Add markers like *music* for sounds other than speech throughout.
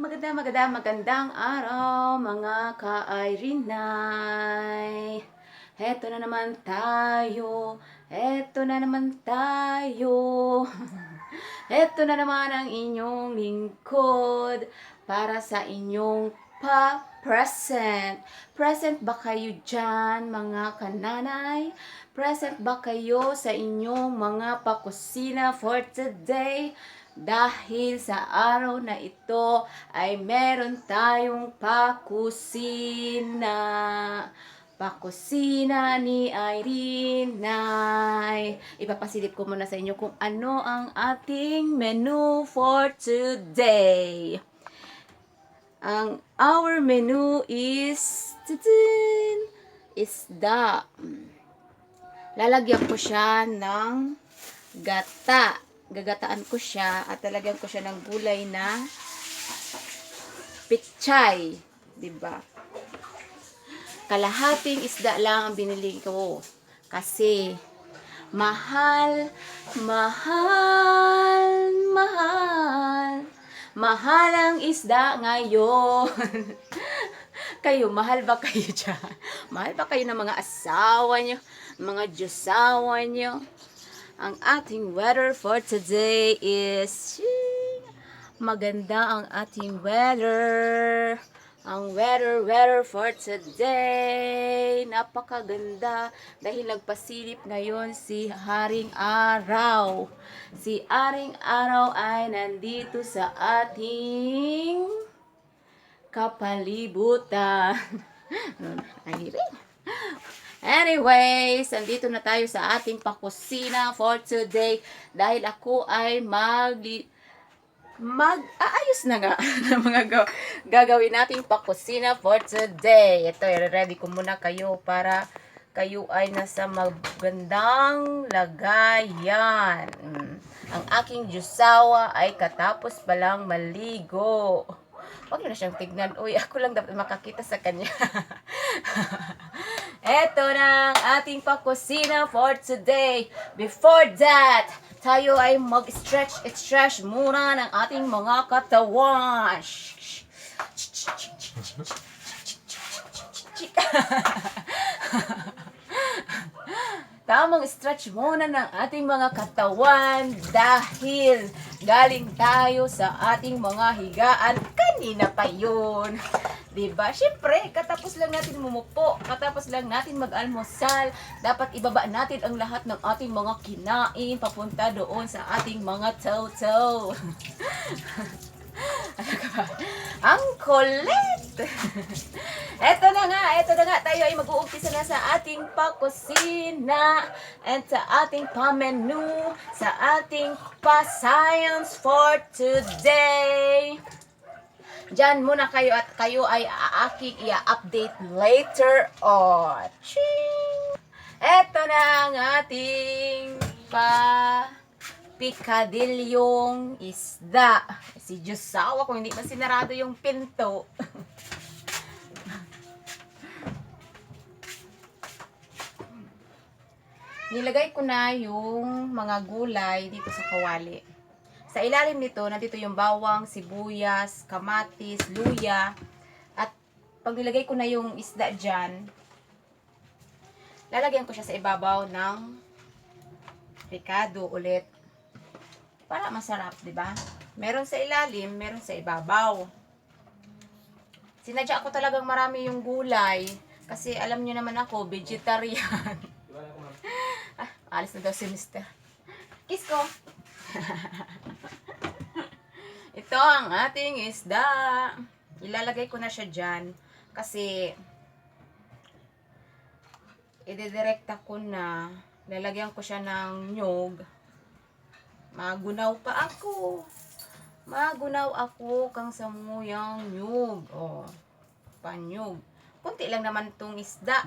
Maganda, maganda, magandang araw mga ka-Irinay. Heto na naman tayo, heto na naman tayo. *laughs* Heto na naman ang inyong lingkod para sa inyong pa-present. Present ba kayo dyan, mga kananay? Present ba kayo sa inyong mga pakusina for today? Dahil sa araw na ito ay meron tayong pakusina. Pakusina ni Irene. Ipapasilip ko muna sa inyo kung ano ang ating menu for today. Ang our menu is tudun, isda. Lalagyan ko siya ng gata. Gagataan ko siya at lalagyan ko siya ng gulay na pichay. 'Di ba? Kalahating isda lang ang binili ko. Kasi mahal, mahal, mahal. Mahal ang isda ngayon. *laughs* kayo, mahal ba kayo dyan? Mahal ba kayo ng mga asawa nyo? Mga Diyosawa nyo? Ang ating weather for today is maganda ang ating weather. Ang weather, weather for today. Napakaganda dahil nagpasilip ngayon si Haring Araw. Si Haring Araw ay nandito sa ating kapalibutan. *laughs* Ay, Anyways, andito na tayo sa ating pakusina for today dahil ako ay mag mag-aayos na nga *laughs* ng mga ga- gagawin nating pakusina for today. Ito, i-ready ko muna kayo para kayo ay nasa magandang lagayan. Mm. Ang aking jusawa ay katapos palang maligo. Huwag na siyang tignan. Uy, ako lang dapat makakita sa kanya. Eto na ang ating pakusina for today. Before that, tayo ay mag-stretch, stretch muna ng ating mga katawan. Tamang stretch muna ng ating mga katawan dahil galing tayo sa ating mga higaan. Kanina pa yun. Diba? Siyempre, katapos lang natin mumupo, katapos lang natin mag-almusal, dapat ibaba natin ang lahat ng ating mga kinain papunta doon sa ating mga toe-toe. *laughs* Ano ka? Ang kulit! *laughs* eto na nga, eto na nga, tayo ay mag-uumpisa na sa ating pakusina and sa ating pa-menu, sa ating pa-science for today. Diyan muna kayo at kayo ay aaking i-update later on. Ching! Eto na ang ating pa pikadilyong isda. Si Diyosawa kung hindi man sinarado yung pinto. *laughs* Nilagay ko na yung mga gulay dito sa kawali. Sa ilalim nito, nandito yung bawang, sibuyas, kamatis, luya. At pag nilagay ko na yung isda dyan, lalagyan ko siya sa ibabaw ng ricado ulit. Para masarap, di ba? Meron sa ilalim, meron sa ibabaw. Sinadya ako talagang marami yung gulay. Kasi alam nyo naman ako, vegetarian. *laughs* ah, alis na daw si Mister. Kiss ko. *laughs* Ito ang ating isda. Ilalagay ko na siya dyan. Kasi, idedirekta ko na. Lalagyan ko siya ng nyog. Magunaw pa ako. Magunaw ako kang samuyang nyug. Oh, panyug. Kunti lang naman tong isda.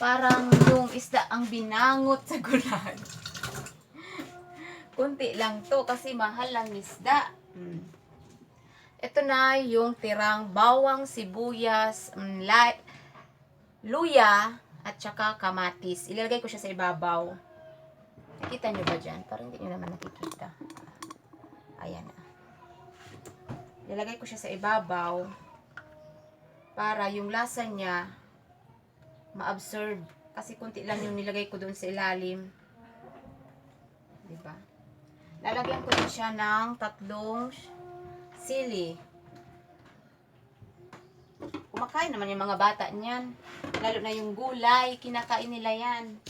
Parang yung isda ang binangot sa gulay. *laughs* Kunti lang to kasi mahal ang isda. Mm. Ito na yung tirang bawang, sibuyas, mm, la- luya, at saka kamatis. Ilalagay ko siya sa ibabaw. Nakita nyo ba dyan? Parang hindi nyo naman nakikita. Ayan na. Nilagay ko siya sa ibabaw para yung lasa niya ma-absorb. Kasi kunti lang yung nilagay ko doon sa ilalim. Diba? Lalagyan ko din siya ng tatlong sili. Kumakain naman yung mga bata niyan. Lalo na yung gulay, kinakain nila yan.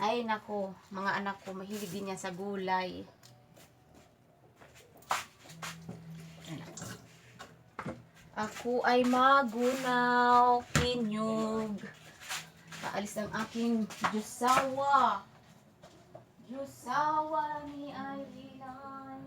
Ay nako, mga anak ko, mahilig din yan sa gulay. Ako ay magunaw, kinyog. Paalis ang aking jusawa. Jusawa ni Aileen.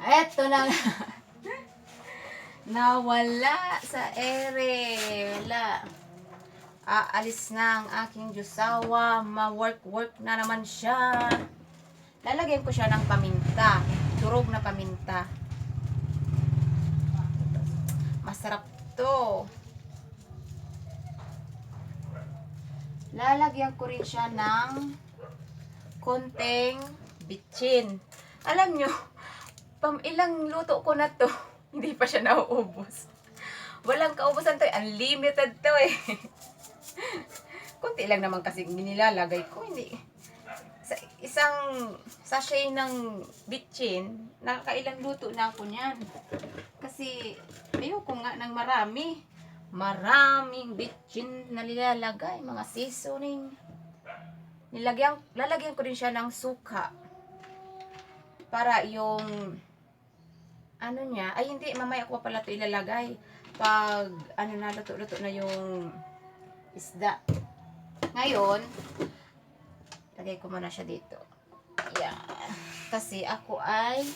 Eto na. *laughs* Nawala sa ere. Wala. Aalis na ang aking jusawa. Ma-work-work na naman siya. Lalagyan ko siya ng paminta. Durog na paminta. Masarap to. Lalagyan ko rin siya ng konting bitchin. Alam nyo, pam ilang luto ko na to, *laughs* hindi pa siya nauubos. Walang kaubusan to, eh. unlimited to eh. *laughs* Kunti lang naman kasi nilalagay ko, hindi. Sa isang sachet ng bitchin, nakakailang luto na ako niyan. Kasi ayoko nga ng marami. Maraming bitchin na nilalagay, mga seasoning. Nilagyan, lalagyan ko rin siya ng suka para yung ano niya, ay hindi, mamaya ko pa pala ito ilalagay pag ano na, luto-luto na yung isda. Ngayon, lagay ko muna siya dito. Yan. Kasi ako ay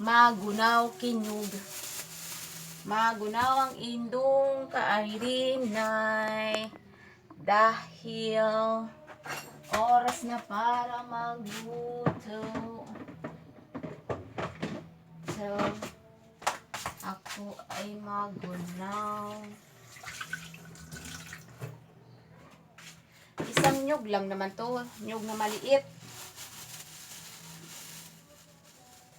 magunaw kinyug. Magunaw ang indong kaarinay dahil oras na para magluto. So, ako ay magunaw. Isang nyog lang naman to. Nyog na maliit.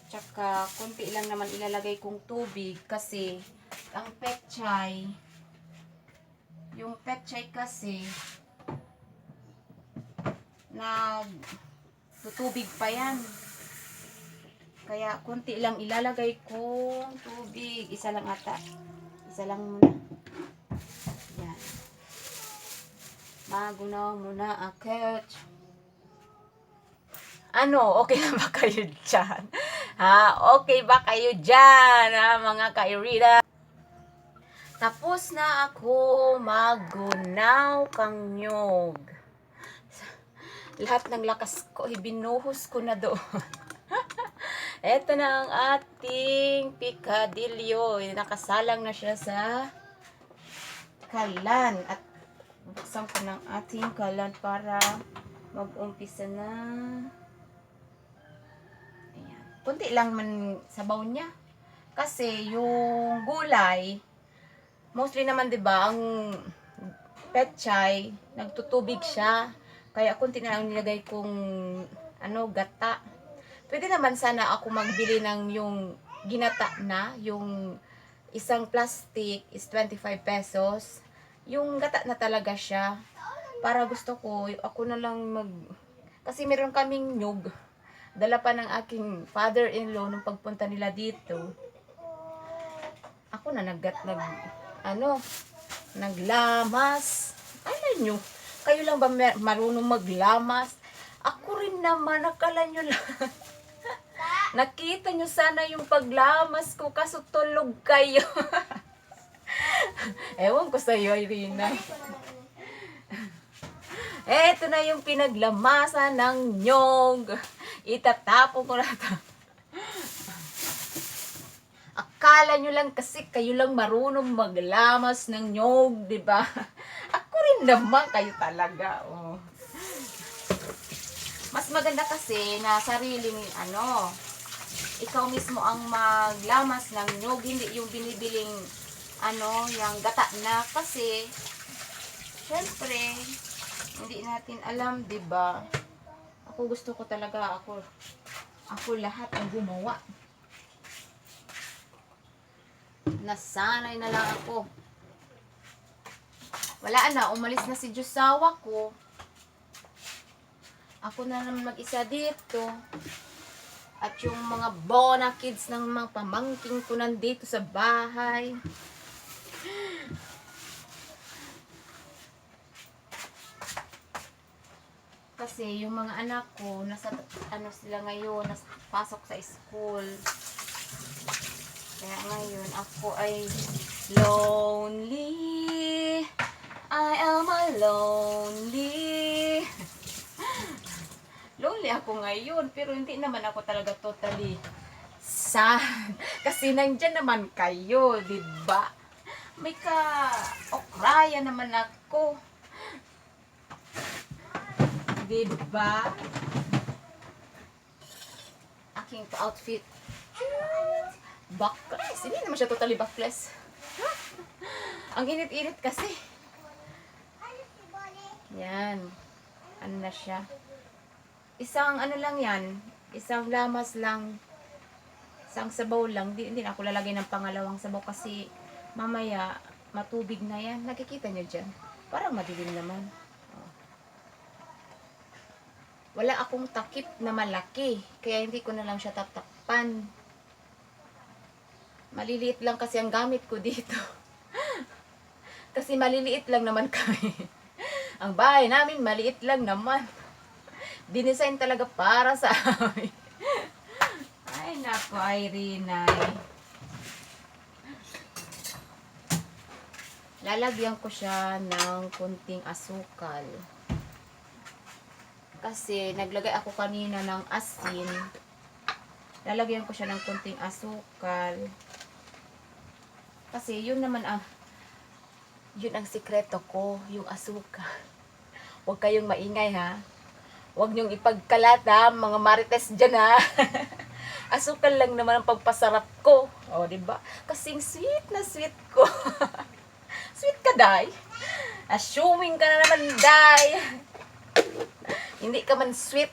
Tsaka, kunti lang naman ilalagay kong tubig kasi ang petchay, yung petchay kasi, nag tutubig pa yan. Kaya, kunti lang ilalagay kong tubig. Isa lang ata. Isa lang muna. Yan. Magunaw muna akit. Ano, okay *laughs* na ba kayo dyan? Ha? Okay ba kayo dyan, ha, mga kairida? Tapos na ako magunaw kang nyog. *laughs* Lahat ng lakas ko, ibinuhos ko na doon. *laughs* Ito na ang ating picadillo. Nakasalang na siya sa kalan. At buksan ko ng ating kalan para mag-umpisa na. Ayan. Kunti lang man sabaw niya. Kasi yung gulay, mostly naman 'di ba ang petchay, nagtutubig siya. Kaya kunti na lang nilagay kong ano, gata. Pwede naman sana ako magbili ng yung ginata na, yung isang plastic is 25 pesos. Yung gata na talaga siya. Para gusto ko, ako na lang mag... Kasi meron kaming nyug. Dala pa ng aking father-in-law nung pagpunta nila dito. Ako na nag, nag ano, naglamas. Alam nyo, kayo lang ba marunong maglamas? Ako rin naman, akala nyo lang. *laughs* Nakita nyo sana yung paglamas ko kaso tulog kayo. *laughs* *laughs* Ewan ko sa'yo, Irina. *laughs* Eto na yung pinaglamasan ng nyog. Itatapo ko na to. *laughs* Akala nyo lang kasi kayo lang marunong maglamas ng nyog, di ba? Ako rin naman kayo talaga. Oh. Mas maganda kasi na sariling ano, ikaw mismo ang maglamas ng nyog, hindi yung binibiling ano, yung gata na kasi syempre hindi natin alam, 'di ba? Ako gusto ko talaga ako ako lahat ang gumawa. Nasanay na lang ako. Wala na, umalis na si Josawa ko. Ako na naman mag-isa dito. At yung mga bona kids ng mga pamangking ko nandito sa bahay. Kasi yung mga anak ko, nasa ano sila ngayon, nasa pasok sa school. Kaya ngayon ako ay lonely. I am a lonely. *laughs* lonely ako ngayon, pero hindi naman ako talaga totally sad. Kasi nandyan naman kayo, di ba? May ka okraya naman ako. Di ba? Aking outfit. Backless. Hindi naman siya totally backless. Ang init-init kasi. Yan. Ano na siya. Isang ano lang yan. Isang lamas lang. Isang sabaw lang. Di, hindi na ako lalagay ng pangalawang sabaw kasi mamaya matubig na yan. Nakikita niyo dyan. Parang madilim naman. Oh. Wala akong takip na malaki. Kaya hindi ko na lang siya tatakpan. Maliliit lang kasi ang gamit ko dito. *laughs* kasi maliliit lang naman kami. *laughs* ang bahay namin maliit lang naman. *laughs* Dinesign talaga para sa amin. Ay, nako, Irene. ay. Lalagyan ko siya ng kunting asukal. Kasi naglagay ako kanina ng asin. Lalagyan ko siya ng kunting asukal. Kasi yun naman ang yun ang sikreto ko, yung asukal. *laughs* Huwag kayong maingay ha. Huwag niyong ipagkalat ha, mga marites dyan ha. *laughs* asukal lang naman ang pagpasarap ko. O, di ba? Kasing sweet na sweet ko. *laughs* sweet ka, Day. Assuming ka na naman, Day. Hindi ka man sweet.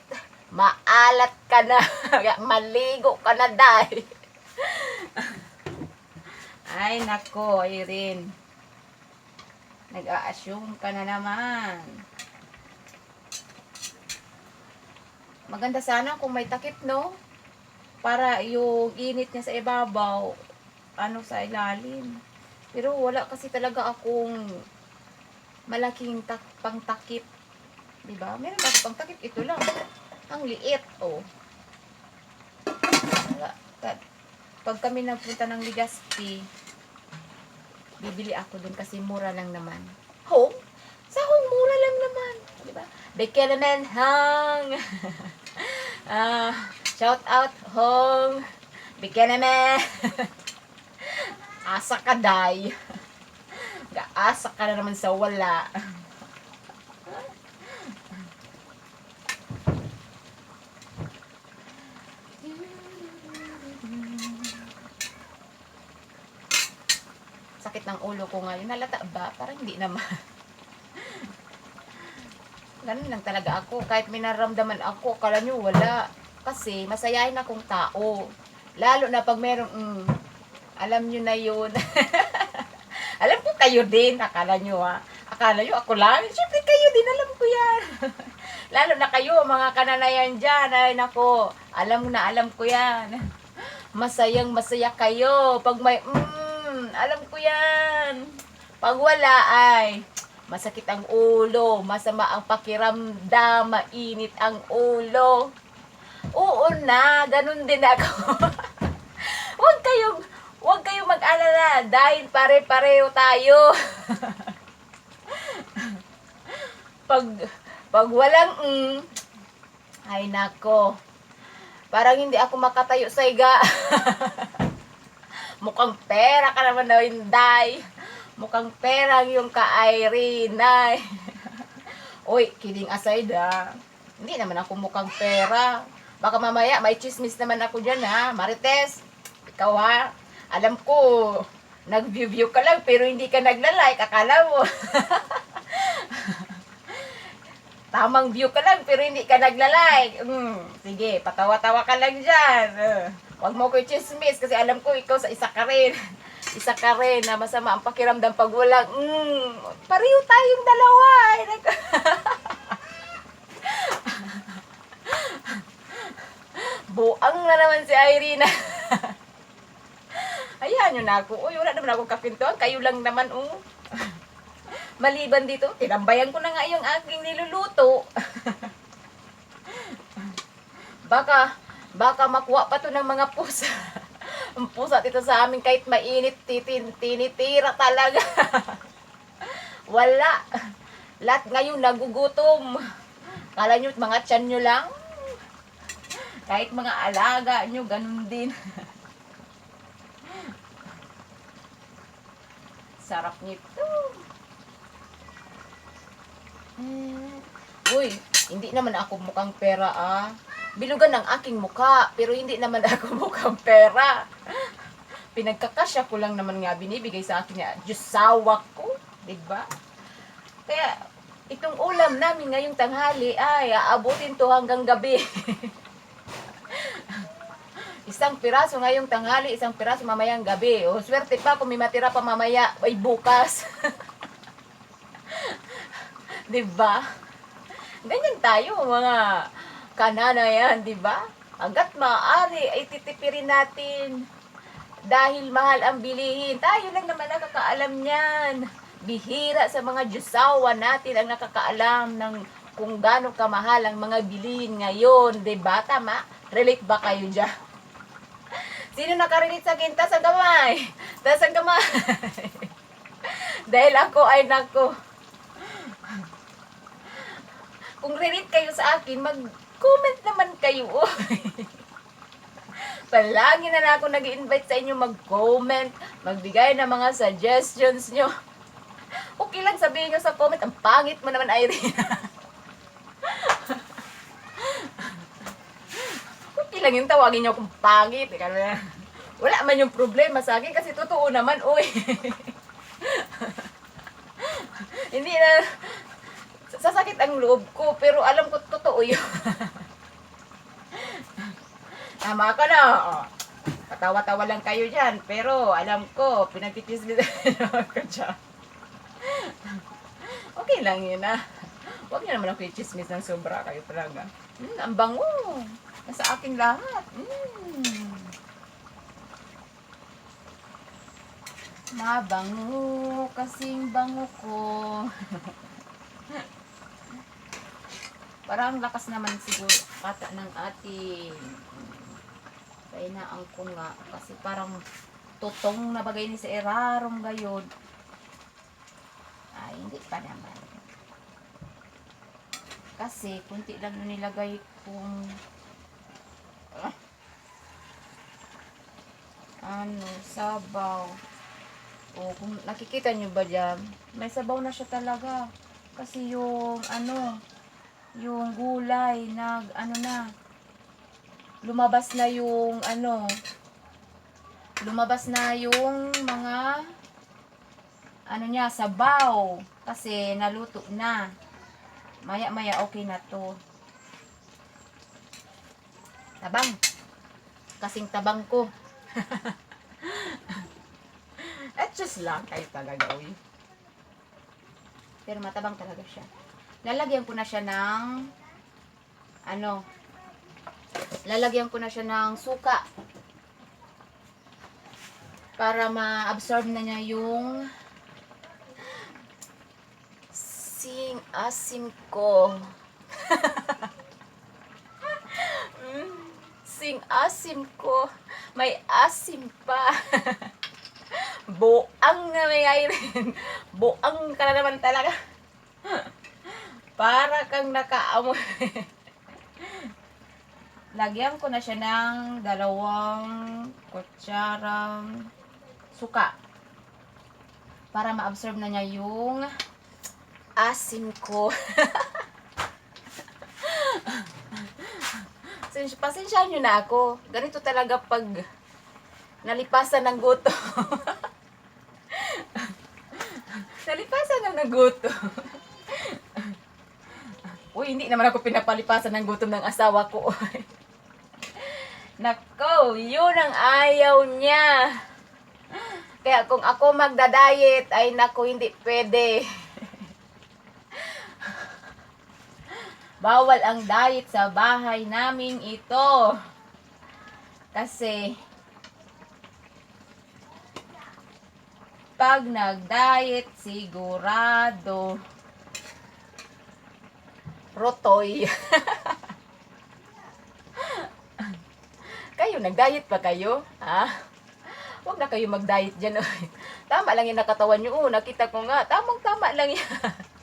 Maalat ka na. *laughs* Maligo ka na, Day. Ay, nako, Irene. Nag-a-assume ka na naman. Maganda sana kung may takip, no? Para yung init niya sa ibabaw, ano sa ilalim. Pero wala kasi talaga akong malaking tak pangtakip. Diba? Meron akong pangtakip? Ito lang. Ang liit, oh. Wala. Pag kami nagpunta ng Ligaspi, bibili ako dun kasi mura lang naman. Home? Sa home, mura lang naman. Di ba? Beke naman, hang. *laughs* Ah, shout out, hong. Beke naman. *laughs* Asa ka, day. Gaasa ka na naman sa wala. sakit ng ulo ko ngayon. Nalata ba? Parang hindi naman. Ganun lang talaga ako. Kahit may naramdaman ako, kala nyo wala. Kasi masayahin akong tao. Lalo na pag merong, mm, alam nyo na yun. *laughs* alam ko kayo din. Akala nyo ha. Akala nyo ako lang. Siyempre kayo din. Alam ko yan. *laughs* Lalo na kayo, mga kananayan dyan. Ay nako. Alam na, alam ko yan. *laughs* Masayang masaya kayo. Pag may, mm, alam ko yan. Pag wala ay, masakit ang ulo, masama ang pakiramdam, mainit ang ulo. Oo na, ganun din ako. huwag kayong, huwag kayong mag-alala dahil pare-pareho tayo. pag, pag walang mm, ay nako, parang hindi ako makatayo sa higa. *laughs* Mukhang pera ka naman daw, Inday. Mukhang pera yung ka-Irene, ay. *laughs* Uy, kidding aside ah. Hindi naman ako mukhang pera. Baka mamaya may chismis naman ako dyan ha. Marites, ikaw ha. Alam ko, nag-view-view ka lang pero hindi ka nagla-like. Akala mo. *laughs* Tamang view ka lang pero hindi ka nagla-like. Mm, sige, patawa-tawa ka lang dyan. Uh, huwag mo ko chismis kasi alam ko ikaw sa isa ka rin. *laughs* Isa ka rin na masama ang pakiramdam pag walang, mm, pareho tayong dalawa. *laughs* Buang na naman si Irene. Ayan yun ako. Uy, wala naman ako kapintuan. Kayo lang naman, oh. *laughs* Maliban dito, tinambayan ko na nga yung aking niluluto. *laughs* baka, baka makuha pa to ng mga pusa. *laughs* Ang pusa dito sa amin kahit mainit, titin, tinitira talaga. Wala. Lahat ngayon nagugutom. Kala nyo mga tiyan nyo lang? Kahit mga alaga nyo, ganun din. Sarap nito. Hmm. Uy, hindi naman ako mukhang pera ah. Bilugan ng aking mukha, pero hindi naman *laughs* ako mukhang pera. Pinagkakasya ko lang naman nga binibigay sa akin nga, Diyos sawa ko, di ba? Kaya, itong ulam namin ngayong tanghali ay aabutin to hanggang gabi. *laughs* isang piraso ngayong tanghali, isang piraso mamayang gabi. O, swerte pa kung may matira pa mamaya, ay bukas. *laughs* di ba? Ganyan tayo, mga kanana yan, di ba? Hanggat maaari, ay titipirin natin. Dahil mahal ang bilihin. Tayo lang naman nakakaalam niyan. Bihira sa mga Diyosawa natin ang nakakaalam ng kung gaano kamahal ang mga bilihin ngayon. Di ba? Tama? Relate ba kayo dyan? Sino nakarelate sa akin? Tas ang kamay. Tas ang kamay. *laughs* Dahil ako ay nako. Kung relate kayo sa akin, mag-comment naman kayo. *laughs* Palagi na lang ako nag invite sa inyo mag-comment, magbigay ng mga suggestions nyo. Okay lang sabihin nyo sa comment, ang pangit mo naman, Irene. *laughs* okay lang yung tawagin nyo kung pangit. Ika na. Wala man yung problema sa akin kasi totoo naman, uy. *laughs* Hindi na, sasakit ang loob ko, pero alam ko totoo yun. *laughs* Tama ka na. Patawa-tawa lang kayo dyan, pero alam ko, pinagtitismisan ko dyan. okay lang yun ah. Huwag niyo naman ako i-chismis ng sobra kayo talaga. Mm, ang bango. Nasa akin lahat. Mm. Mabango kasing bango ko. *laughs* Parang lakas naman siguro kata ng ating kainaan ko nga. Kasi parang tutong na bagay ni sa erarong gayod. Ay, hindi pa naman. Kasi, kunti lang yung nilagay kong ah, ano, sabaw. O, kung nakikita nyo ba dyan, may sabaw na siya talaga. Kasi yung, ano, yung gulay, nag, ano na, lumabas na yung, ano, lumabas na yung mga, ano niya, sabaw. Kasi naluto na. Maya-maya okay na to. Tabang. Kasing tabang ko. *laughs* At just lang kayo talaga, uy. Pero matabang talaga siya. Lalagyan ko na siya ng ano, lalagyan ko na siya ng suka para ma-absorb na niya yung sing asim ko. Mm, sing asim ko. May asim pa. Buang na may Irene. Buang ka na naman talaga. Para kang nakaamoy. Lagyan ko na siya ng dalawang kutsarang suka. Para ma-absorb na niya yung asim ko. *laughs* Pasensya, pasensyahan nyo na ako. Ganito talaga pag nalipasan ng guto. *laughs* nalipasan na ng guto. *laughs* Uy, hindi naman ako pinapalipasan ng gutom ng asawa ko. Nako, yun ang ayaw niya. Kaya kung ako magda-diet, ay nako, hindi pwede. Bawal ang diet sa bahay namin ito. Kasi, pag nag-diet, sigurado, rotoy. *laughs* kayo, nag-diet pa kayo? Ha? Huwag na kayo mag-diet dyan. *laughs* Tama lang yung nakatawan nyo. Oo, nakita ko nga. Tamang-tama lang yan. *laughs*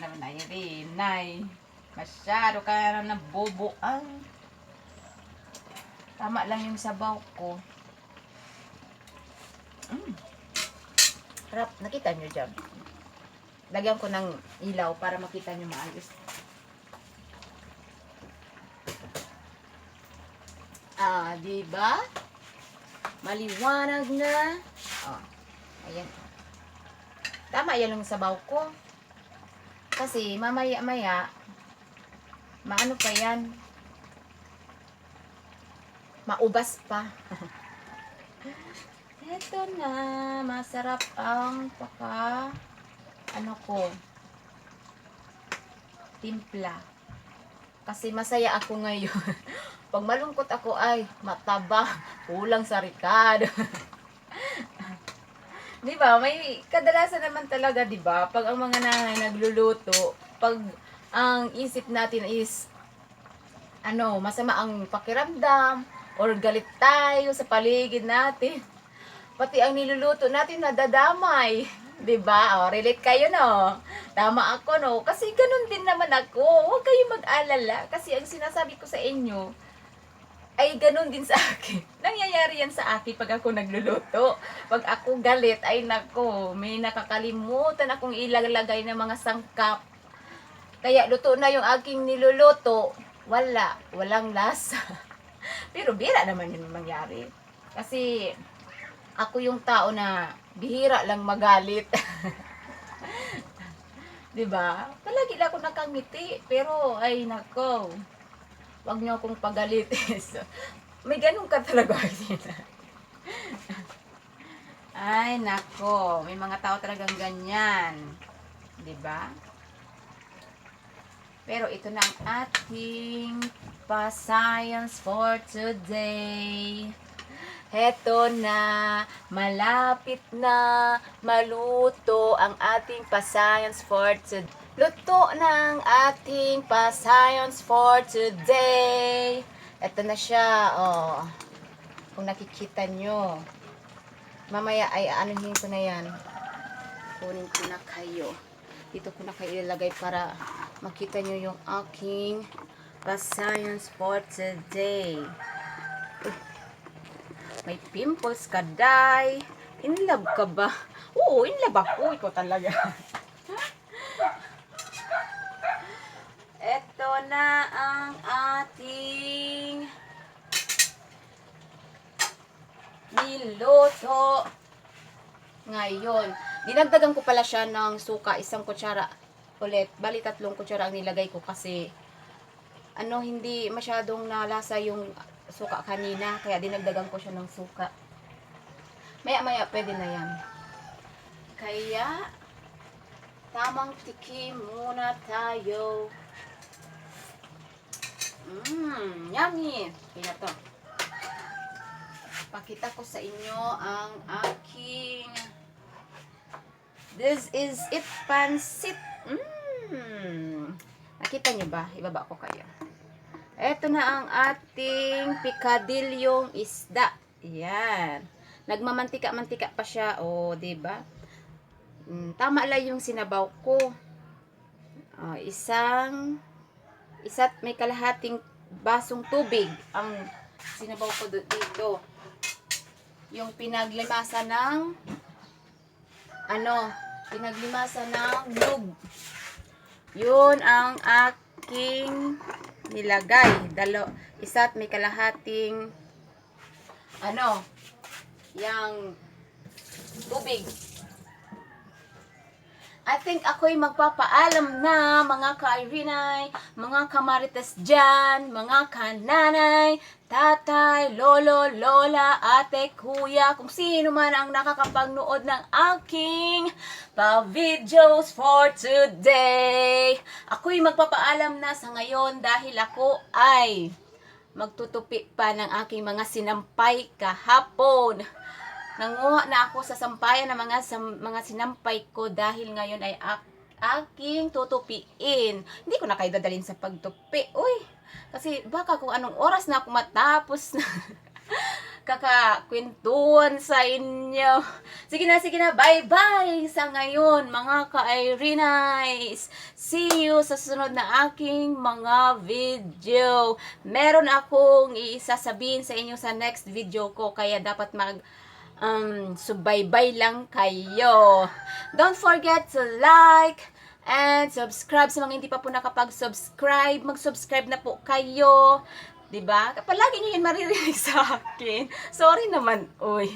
Naman, Irene. Nay, masyado ka na nabubuang. Tama lang yung sabaw ko. Mm. Harap, nakita nyo dyan. Lagyan ko ng ilaw para makita nyo maayos. Ah, di ba? Maliwanag na. Oh, ayan. Tama yan yung sabaw ko. Kasi mamaya-maya, maano pa yan? Maubas pa. *laughs* Ito na, masarap ang paka, ano ko, timpla. Kasi masaya ako ngayon. *laughs* Pag malungkot ako ay mataba, kulang sa rikado. *laughs* di ba? May kadalasan naman talaga, di ba? Pag ang mga nanay nagluluto, pag ang isip natin is ano, masama ang pakiramdam or galit tayo sa paligid natin. *laughs* Pati ang niluluto natin nadadamay. *laughs* 'Di ba? O, relate kayo no. Tama ako no. Kasi ganun din naman ako. Huwag kayong mag-alala kasi ang sinasabi ko sa inyo ay ganun din sa akin. *laughs* Nangyayari yan sa akin pag ako nagluluto. Pag ako galit, ay nako, may nakakalimutan akong ilalagay ng mga sangkap. Kaya luto na yung aking niluluto. Wala, walang lasa. *laughs* Pero bira naman yun mangyari. Kasi ako yung tao na bihira lang magalit. *laughs* 'Di ba? Palagi lang ako nakangiti, pero ay nako. Wag niyo akong pagalitin. *laughs* May ganun ka talaga. ay nako, may mga tao talagang ganyan. ba? Pero ito na ang ating pa-science for today. Heto na, malapit na maluto ang ating pa-science for today. Luto ng ating pa-science for today. Ito na siya, oh. Kung nakikita nyo. Mamaya ay anuhin ko na yan. Kunin ko na kayo. Dito ko na kayo ilalagay para makita nyo yung aking pa-science for today. May pimples ka, day. In love ka ba? Oo, in love ako. Ikaw talaga. *laughs* Ito na ang ating niluto. Ngayon, dinagdagan ko pala siya ng suka, isang kutsara ulit. Bali, tatlong kutsara ang nilagay ko kasi ano, hindi masyadong nalasa yung suka kanina, kaya dinagdagan ko siya ng suka. Maya-maya, pwede na yan. Kaya, tamang tikim muna tayo. Mmm, yummy! Kaya to. Pakita ko sa inyo ang aking This is it pansit. Mmm. Nakita niyo ba? Ibaba ko kayo. Ito na ang ating pikadilyong isda. Yan. Nagmamantika-mantika pa siya. O, oh, ba? Mm, tama lang yung sinabaw ko. Oh, isang isa't may kalahating basong tubig ang sinabaw ko dito. Yung pinaglimasa ng ano, pinaglimasa ng lug. Yun ang ak aking nilagay. Dalo, isa't may kalahating ano, yang tubig. I think ako'y magpapaalam na mga ka-Irinay, mga kamarites dyan, mga kananay, tatay, lolo, lola, ate, kuya, kung sino man ang nakakapagnood ng aking pa-videos for today. Ako'y magpapaalam na sa ngayon dahil ako ay magtutupi pa ng aking mga sinampay kahapon. Nanguha na ako sa sampayan ng mga sam- mga sinampay ko dahil ngayon ay ak- aking tutupiin. Hindi ko na kayo dadalhin sa pagtupi. Uy, kasi baka kung anong oras na ako matapos na *laughs* kakakwentuhan sa inyo. Sige na, sige na. Bye-bye sa ngayon, mga ka-Irinais. See you sa sunod na aking mga video. Meron akong isasabihin sa inyo sa next video ko, kaya dapat mag um, subaybay lang kayo. Don't forget to like and subscribe sa mga hindi pa po nakapag-subscribe. Mag-subscribe na po kayo. 'Di ba? Palagi niyo yun maririnig *laughs* sa akin. Sorry naman, oy.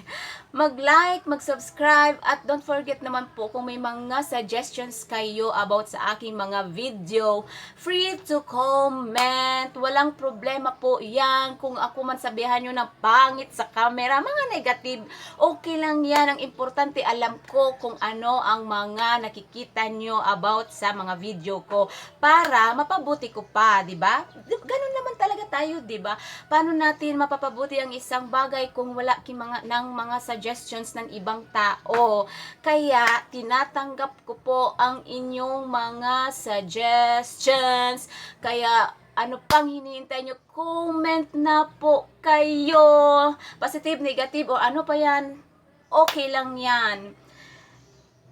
Mag-like, mag-subscribe, at don't forget naman po kung may mga suggestions kayo about sa aking mga video, free to comment. Walang problema po yan. Kung ako man sabihan nyo na pangit sa camera, mga negative, okay lang yan. Ang importante, alam ko kung ano ang mga nakikita nyo about sa mga video ko para mapabuti ko pa, di ba? Ganun naman talaga tayo, di ba? Paano natin mapapabuti ang isang bagay kung wala ki mga ng mga suggestions ng ibang tao? Kaya tinatanggap ko po ang inyong mga suggestions. Kaya ano pang hinihintay nyo? Comment na po kayo. Positive, negative, o ano pa yan? Okay lang yan.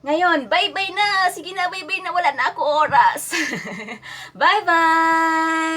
Ngayon, bye-bye na. Sige na, bye-bye na. Wala na ako oras. *laughs* bye-bye.